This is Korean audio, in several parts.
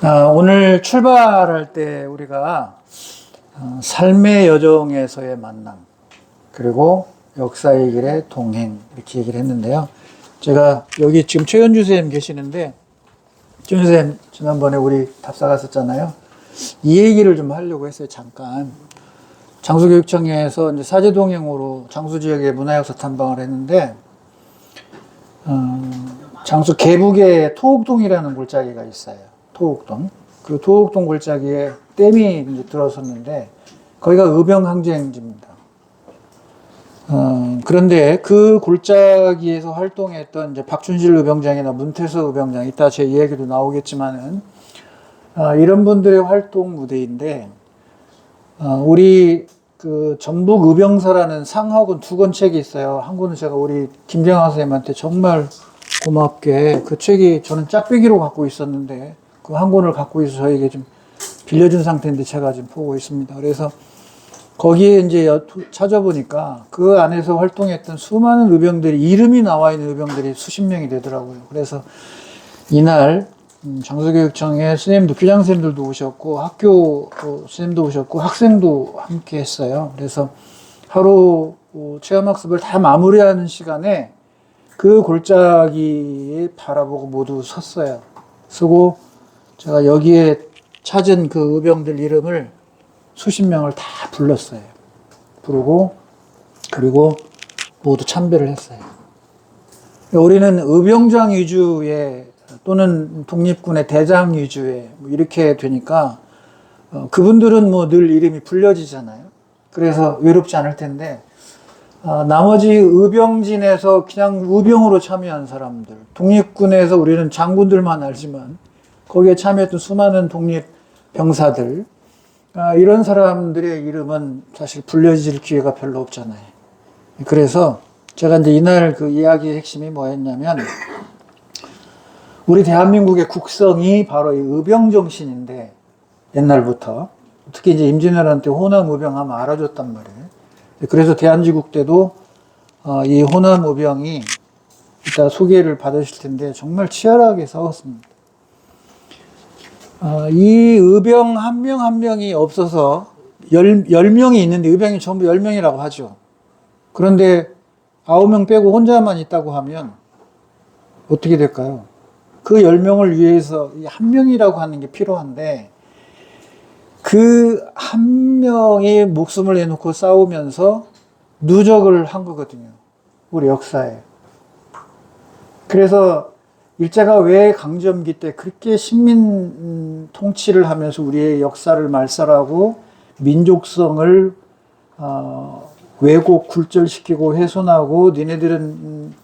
아, 오늘 출발할 때 우리가 어, 삶의 여정에서의 만남 그리고 역사의 길의 동행 이렇게 얘기를 했는데요. 제가 여기 지금 최현주 선생님 계시는데 최현주 선생님 지난번에 우리 답사 갔었잖아요. 이 얘기를 좀 하려고 했어요. 잠깐 장수교육청에서 이제 사제 동행으로 장수 지역의 문화역사 탐방을 했는데 어, 장수 계북에 토옥동이라는 골짜기가 있어요. 토옥동. 그 토옥동 골짜기에 댐이 이제 들어섰는데 거기가 의병항쟁지입니다. 어, 그런데 그 골짜기에서 활동했던 이제 박춘실 의병장이나 문태서 의병장, 이따 제 이야기도 나오겠지만은 어, 이런 분들의 활동 무대인데 어, 우리 그 전북 의병사라는 상하군 두권 책이 있어요. 한 권은 제가 우리 김경환 선생님한테 정말 고맙게 그 책이 저는 짝배기로 갖고 있었는데 그 한 권을 갖고 있어 저에게 좀 빌려준 상태인데 제가 지금 보고 있습니다. 그래서 거기에 이제 여- 찾아보니까 그 안에서 활동했던 수많은 의병들이 이름이 나와 있는 의병들이 수십 명이 되더라고요. 그래서 이날 음, 장수교육청에 선생님도 교장 선생님들도 오셨고 학교 어, 선생님도 오셨고 학생도 함께 했어요. 그래서 하루 어, 체험학습을 다 마무리하는 시간에 그 골짜기에 바라보고 모두 섰어요. 서고 제가 여기에 찾은 그 의병들 이름을 수십 명을 다 불렀어요. 부르고 그리고 모두 참배를 했어요. 우리는 의병장 위주의 또는 독립군의 대장 위주의 뭐 이렇게 되니까 어, 그분들은 뭐 늘 이름이 불려지잖아요. 그래서 외롭지 않을 텐데 아, 나머지 의병진에서 그냥 의병으로 참여한 사람들, 독립군에서 우리는 장군들만 알지만 거기에 참여했던 수많은 독립 병사들 아, 이런 사람들의 이름은 사실 불려질 기회가 별로 없잖아요. 그래서 제가 이제 이날 그 이야기의 핵심이 뭐였냐면 우리 대한민국의 국성이 바로 이 의병 정신인데 옛날부터 특히 이제 임진왜란 때 호남 의병하면 알아줬단 말이에요. 그래서 대한민국 때도 어, 이 호남 의병이 이따 소개를 받으실 텐데 정말 치열하게 싸웠습니다. 어, 이 의병 한 명 한 명이 없어서 열, 열 명이 있는데 의병이 전부 열 명이라고 하죠. 그런데 아홉 명 빼고 혼자만 있다고 하면 어떻게 될까요? 그열 명을 위해서 이한 명이라고 하는 게 필요한데 그 한 명이 목숨을 내놓고 싸우면서 누적을 한 거거든요. 우리 역사에. 그래서 일제가 왜 강점기 때 그렇게 식민 음, 통치를 하면서 우리의 역사를 말살하고 민족성을 어, 왜곡 굴절시키고 훼손하고 니네들은 음, 어,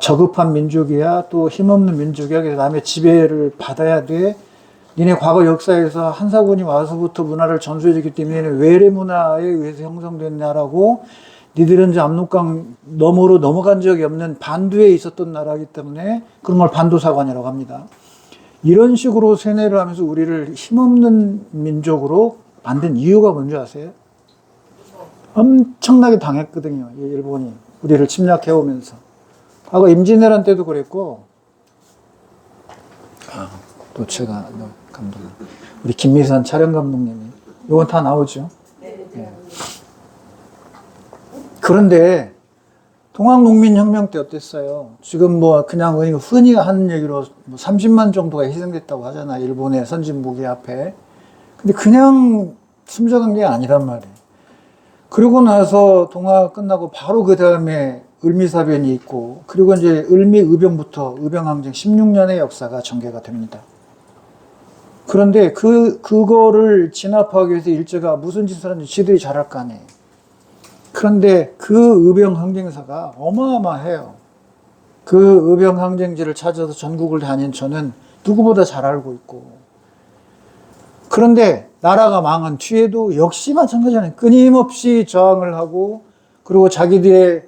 저급한 민족이야 또 힘없는 민족이야 그래서 남의 지배를 받아야 돼 니네 과거 역사에서 한사군이 와서부터 문화를 전수해줬기 때문에 외래 문화에 의해서 형성됐냐라고 니들은 이제 압록강 너머로 넘어간 적이 없는 반도에 있었던 나라이기 때문에 그런 걸 반도사관이라고 합니다. 이런 식으로 세뇌를 하면서 우리를 힘없는 민족으로 만든 이유가 뭔지 아세요? 엄청나게 당했거든요. 이 일본이 우리를 침략해 오면서. 과거 임진왜란 때도 그랬고, 아, 또 제가 너 감독, 우리 김미선 촬영 감독님이 이건 다 나오죠. 예. 그런데 동학농민혁명 때 어땠어요? 지금 뭐 그냥 흔히 하는 얘기로 뭐 30만 정도가 희생됐다고 하잖아. 일본의 선진 무기 앞에. 근데 그냥 숨져간 게 아니란 말이에요. 그러고 나서 동화 끝나고 바로 그 다음에 을미사변이 있고, 그리고 이제 을미의병부터 의병항쟁 16년의 역사가 전개가 됩니다. 그런데 그, 그거를 진압하기 위해서 일제가 무슨 짓을 하는지 지들이 잘할 거 아니에요. 그런데 그 의병 항쟁사가 어마어마해요. 그 의병 항쟁지를 찾아서 전국을 다닌 저는 누구보다 잘 알고 있고. 그런데 나라가 망한 뒤에도 역시 마찬가지잖아요. 끊임없이 저항을 하고 그리고 자기들의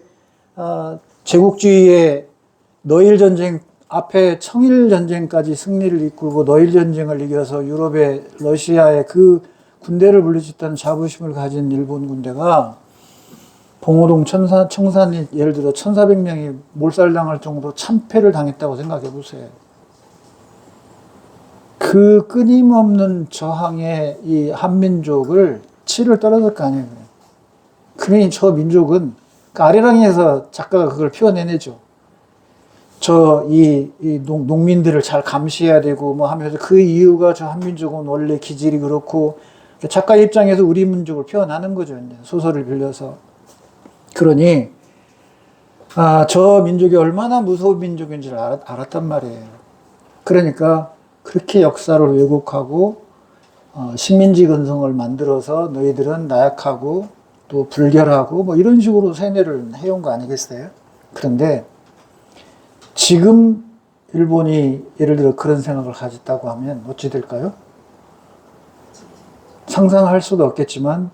어, 제국주의의 너일 전쟁 앞에 청일 전쟁까지 승리를 이끌고 너일 전쟁을 이겨서 유럽의 러시아의 그 군대를 물리쳤다는 자부심을 가진 일본 군대가 봉오동 천사, 청산이 예를 들어 1400명이 몰살당할 정도로 참패를 당했다고 생각해 보세요. 그 끊임없는 저항의 이 한민족을 치를 떨어질 거 아니에요. 그러니 저 민족은 그 아리랑에서 작가가 그걸 표현해내죠. 저이 농민들을 잘 감시해야 되고 뭐 하면서 그 이유가 저 한민족은 원래 기질이 그렇고 작가 입장에서 우리 민족을 표현하는 거죠. 이제 소설을 빌려서. 그러니 아, 저 민족이 얼마나 무서운 민족인지를 알았, 알았단 말이에요. 그러니까 그렇게 역사를 왜곡하고 어, 식민지 근성을 만들어서 너희들은 나약하고 또 불결하고 뭐 이런 식으로 세뇌를 해온 거 아니겠어요? 그런데 지금 일본이 예를 들어 그런 생각을 가졌다고 하면 어찌 될까요? 상상할 수도 없겠지만